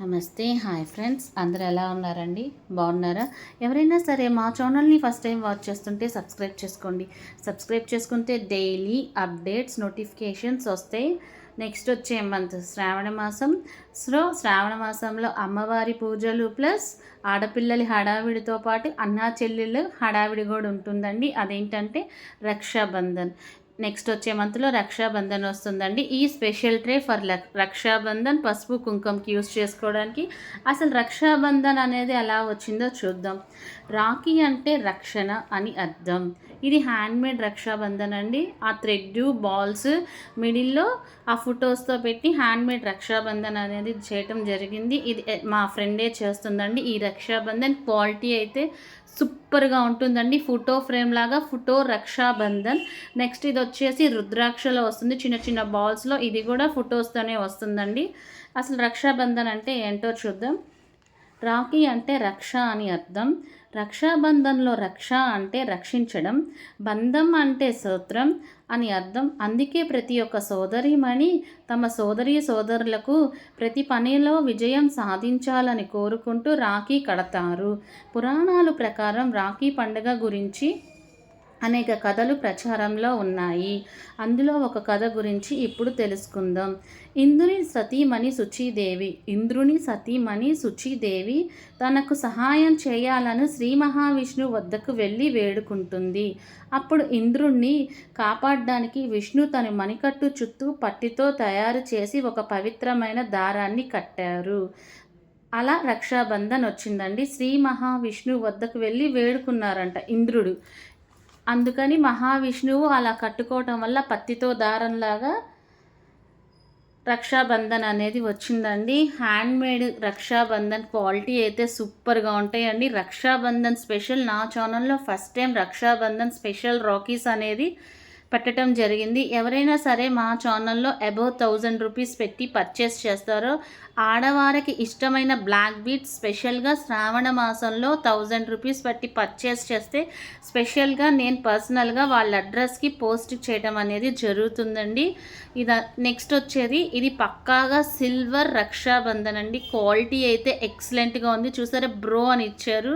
నమస్తే hi friends. అందరూ ఎలా ఉన్నారండి? బాగున్నారా? ఎవరైనా సరే మా ఛానల్ని ఫస్ట్ టైం వాచ్ చేస్తుంటే సబ్స్క్రైబ్ చేసుకోండి. సబ్స్క్రైబ్ చేసుకుంటే డైలీ అప్డేట్స్ నోటిఫికేషన్స్ వస్తాయి. నెక్స్ట్ వచ్చే మంత్ శ్రావణ మాసం. సో శ్రావణ మాసంలో అమ్మవారి పూజలు ప్లస్ ఆడపిల్లలి హడావిడితో పాటు అన్నా చెల్లెళ్ళు హడావిడి కూడా ఉంటుందండి. అదేంటంటే రక్షాబంధన్. నెక్స్ట్ వచ్చే మంత్లో రక్షాబంధన్ వస్తుందండి. ఈ స్పెషల్ ట్రే ఫర్ రక్షాబంధన్ పసుపు కుంకుమకి యూస్ చేసుకోవడానికి అసలు రక్షాబంధన్ అనేది ఎలా వచ్చిందో చూద్దాం. రాఖీ అంటే రక్షణ అని అర్థం. ఇది హ్యాండ్మేడ్ రక్షాబంధన్ అండి. ఆ థ్రెడ్ బాల్స్ మిడిల్లో ఆ ఫొటోస్తో పెట్టి హ్యాండ్మేడ్ రక్షాబంధన్ అనేది చేయటం జరిగింది. ఇది మా ఫ్రెండే చేస్తుందండి. ఈ రక్షాబంధన్ క్వాలిటీ అయితే సూపర్గా ఉంటుందండి. ఫోటో ఫ్రేమ్ లాగా ఫోటో రక్షాబంధన్. నెక్స్ట్ ఇది వచ్చేసి రుద్రాక్షలో వస్తుంది. చిన్న చిన్న బాల్స్లో ఇది కూడా ఫొటోస్తోనే వస్తుందండి. అసలు రక్షాబంధన్ అంటే ఏంటో చూద్దాం. రాఖీ అంటే రక్ష అని అర్థం. రక్షాబంధంలో రక్ష అంటే రక్షించడం బంధం అంటే సూత్రం అని అర్థం. అందుకే ప్రతి ఒక్క సోదరిమణి తమ సోదరి సోదరులకు ప్రతి పనిలో విజయం సాధించాలని కోరుకుంటూ రాఖీ కడతారు. పురాణాలు ప్రకారం రాఖీ పండుగ గురించి అనేక కథలు ప్రచారంలో ఉన్నాయి. అందులో ఒక కథ గురించి ఇప్పుడు తెలుసుకుందాం. ఇంద్రుని సతీమణి శుచీదేవి ఇంద్రుని సతీమణి శుచీదేవి తనకు సహాయం చేయాలని శ్రీ మహావిష్ణు వద్దకు వెళ్ళి వేడుకుంటుంది. అప్పుడు ఇంద్రుణ్ణి కాపాడడానికి విష్ణు తన మణికట్టు చుట్టూ పట్టితో తయారు చేసి ఒక పవిత్రమైన దారాన్ని కట్టారు. అలా రక్షాబంధన్ వచ్చిందండి శ్రీ మహావిష్ణు వద్దకు వెళ్ళి వేడుకున్నారంట ఇంద్రుడు. అందుకని మహావిష్ణువు అలా కట్టుకోవటం వల్ల పత్తితో దారంలాగా రక్షాబంధన్ అనేది వచ్చిందండి. హ్యాండ్మేడ్ రక్షాబంధన్ క్వాలిటీ అయితే సూపర్గా ఉంటాయండి. రక్షాబంధన్ స్పెషల్ నా ఛానల్లో first time Rakshabandhan special rakhis అనేది పెట్టడం జరిగింది. ఎవరైనా సరే మా ఛానల్లో అబౌవ్ థౌజండ్ రూపీస్ పెట్టి పర్చేస్ చేస్తారో ఆడవారికి ఇష్టమైన బ్లాక్ బీట్ స్పెషల్గా శ్రావణ మాసంలో థౌజండ్ రూపీస్ పెట్టి పర్చేస్ చేస్తే స్పెషల్గా నేను పర్సనల్గా వాళ్ళ అడ్రస్కి పోస్ట్ చేయడం అనేది జరుగుతుందండి. ఇది నెక్స్ట్ వచ్చేది ఇది పక్కాగా సిల్వర్ రక్షాబంధన్ అండి. క్వాలిటీ అయితే ఎక్సలెంట్గా ఉంది. చూసారా బ్రో అని ఇచ్చారు.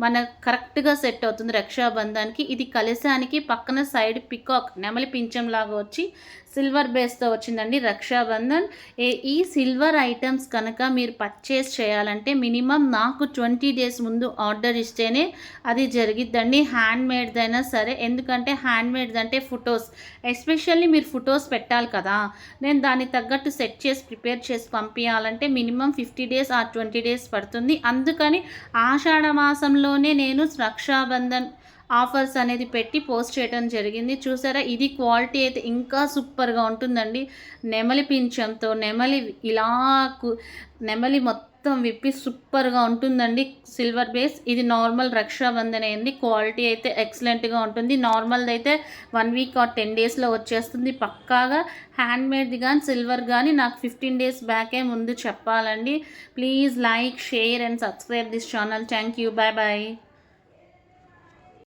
మన కరెక్ట్గా సెట్ అవుతుంది రక్షాబంధానికి. ఇది కలశానికి పక్కన సైడ్ పికాక్ నెమలి పింఛం లాగా వచ్చి సిల్వర్ బేస్తో వచ్చిందండి రక్షాబంధన్. ఏ ఈ సిల్వర్ ఐటమ్స్ కనుక మీరు పర్చేస్ చేయాలంటే మినిమం నాకు ట్వంటీ డేస్ ముందు ఆర్డర్ ఇస్తేనే అది జరిగిద్దండి. హ్యాండ్ మేడ్దైనా సరే ఎందుకంటే హ్యాండ్మేడ్ అంటే ఫొటోస్. ఎస్పెషల్లీ మీరు ఫొటోస్ పెట్టాలి కదా. నేను దానికి తగ్గట్టు సెట్ చేసి ప్రిపేర్ చేసి పంపించాలంటే మినిమం ఫిఫ్టీ డేస్ ఆ ట్వంటీ డేస్ పడుతుంది. అందుకని ఆషాఢ మాసంలోనే నేను రక్షాబంధన్ ఆఫర్స్ అనేది పెట్టి పోస్ట్ చేయడం జరిగింది. చూసారా? ఇది క్వాలిటీ అయితే ఇంకా సూపర్గా ఉంటుందండి. నెమలి పింఛంతో నెమలి ఇలా నెమలి మొత్తం మొత్తం విప్పి సూపర్గా ఉంటుందండి. Silver base. ఇది నార్మల్ రక్షాబంధన్ అయింది క్వాలిటీ అయితే ఎక్సలెంట్గా ఉంటుంది. నార్మల్ది అయితే వన్ వీక్ ఆర్ టెన్ డేస్లో వచ్చేస్తుంది. పక్కాగా హ్యాండ్మేడ్ది కానీ సిల్వర్ కానీ నాకు ఫిఫ్టీన్ డేస్ బ్యాకే ముందు చెప్పాలండి. Please like share and subscribe this channel. Thank you. Bye bye.